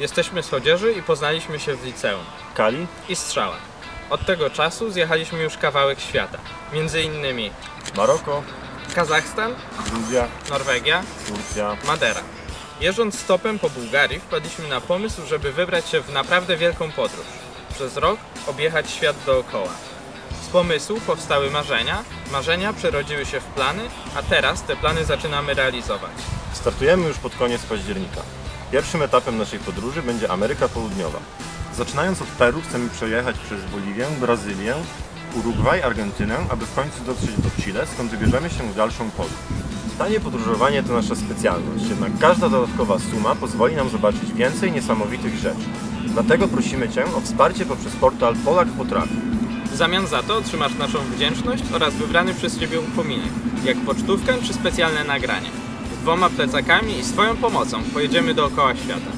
Jesteśmy z Chodzieży i poznaliśmy się w liceum. Kali, I Strzała. Od tego czasu zjechaliśmy już kawałek świata. Między innymi Maroko, Kazachstan, Gruzja, Norwegia, Turcja. Madera. Jeżdżąc stopem po Bułgarii wpadliśmy na pomysł, żeby wybrać się w naprawdę wielką podróż. Przez rok objechać świat dookoła. Z pomysłu powstały marzenia, marzenia przerodziły się w plany, a teraz te plany zaczynamy realizować. Startujemy już pod koniec października. Pierwszym etapem naszej podróży będzie Ameryka Południowa. Zaczynając od Peru chcemy przejechać przez Boliwię, Brazylię, Urugwaj, Argentynę, aby w końcu dotrzeć do Chile, skąd wybierzemy się w dalszą podróż. Tanie podróżowanie to nasza specjalność, jednak każda dodatkowa suma pozwoli nam zobaczyć więcej niesamowitych rzeczy. Dlatego prosimy Cię o wsparcie poprzez portal Polak Potrafi. W zamian za to otrzymasz naszą wdzięczność oraz wybrany przez Ciebie upominek, jak pocztówkę czy specjalne nagranie. Dwoma plecakami i swoją pomocą pojedziemy dookoła świata.